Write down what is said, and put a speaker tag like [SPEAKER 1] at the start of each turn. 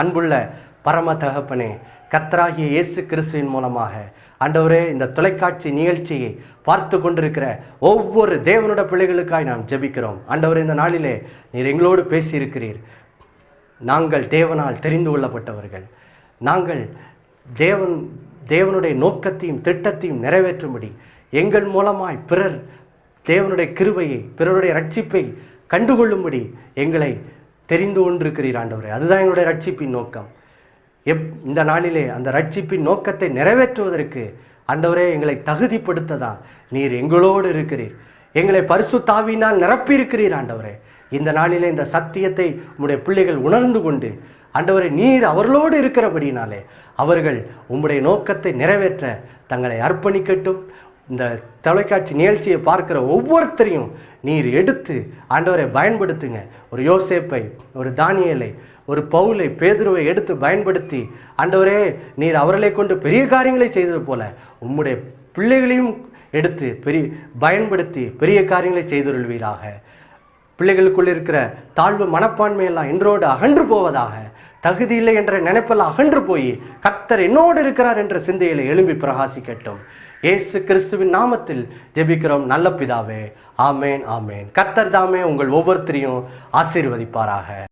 [SPEAKER 1] அன்புள்ள பரம தகப்பனே கத்தராகிய இயேசு கிறிஸ்துவின் மூலமாக ஆண்டவரே இந்த தொலைக்காட்சி நிகழ்ச்சியை பார்த்து கொண்டிருக்கிற ஒவ்வொரு தேவனோட பிள்ளைகளுக்காய் நாம் ஜெபிக்கிறோம். அண்டவர் இந்த நாளிலே நீர் எங்களோடு பேசியிருக்கிறீர். நாங்கள் தேவனால் தெரிந்து கொள்ளப்பட்டவர்கள். நாங்கள் தேவன் தேவனுடைய நோக்கத்தையும் திட்டத்தையும் நிறைவேற்றும்படி எங்கள் மூலமாய் பிறர் தேவனுடைய கிருபையை பிறருடைய ரட்சிப்பை கண்டுகொள்ளும்படி எங்களை தெரிந்து கொண்டிருக்கிறீர் ஆண்டவரே. அதுதான் எங்களுடைய ரட்சிப்பின் நோக்கம். எப் இந்த நாளிலே அந்த ரட்சிப்பின் நோக்கத்தை நிறைவேற்றுவதற்கு ஆண்டவரே எங்களை தகுதிப்படுத்ததான் நீர் எங்களோடு இருக்கிறீர். எங்களை பரிசு தாவினால் நிரப்பியிருக்கிறீர் ஆண்டவரே. இந்த நாளிலே இந்த சத்தியத்தை உம்முடைய பிள்ளைகள் உணர்ந்து கொண்டு ஆண்டவரே நீர் அவர்களோடு இருக்கிறபடினாலே அவர்கள் உம்முடைய நோக்கத்தை நிறைவேற்ற தங்களை அர்ப்பணிக்கட்டும். இந்த தொலைக்காட்சி நிகழ்ச்சியை பார்க்குற ஒவ்வொருத்தரையும் நீர் எடுத்து ஆண்டவரை பயன்படுத்துங்க. ஒரு யோசேப்பை ஒரு தானியலை ஒரு பவுலை பேதுருவை எடுத்து பயன்படுத்தி ஆண்டவரே நீர் அவர்களை கொண்டு பெரிய காரியங்களை செய்தது போல உம்முடைய பிள்ளைகளையும் எடுத்து பெரிய பயன்படுத்தி பெரிய காரியங்களை செய்துள்ளவீராக பிள்ளைகளுக்குள் இருக்கிற தாழ்வு மனப்பான்மையெல்லாம் என்றோடு அகன்று போவதாக தகுதி இல்லை என்ற நினைப்பெல்லாம் அகன்று போய் கர்த்தர் என்னோடு இருக்கிறார் என்ற சிந்தையில எழும்பி பிரகாசிக்கட்டும். இயேசு கிறிஸ்துவின் நாமத்தில் ஜெபிக்கிறோம். நல்ல பிதாவே ஆமேன் ஆமேன். கர்த்தர் தாமே உங்கள் ஒவ்வொருத்தரையும் ஆசீர்வதிப்பாராக.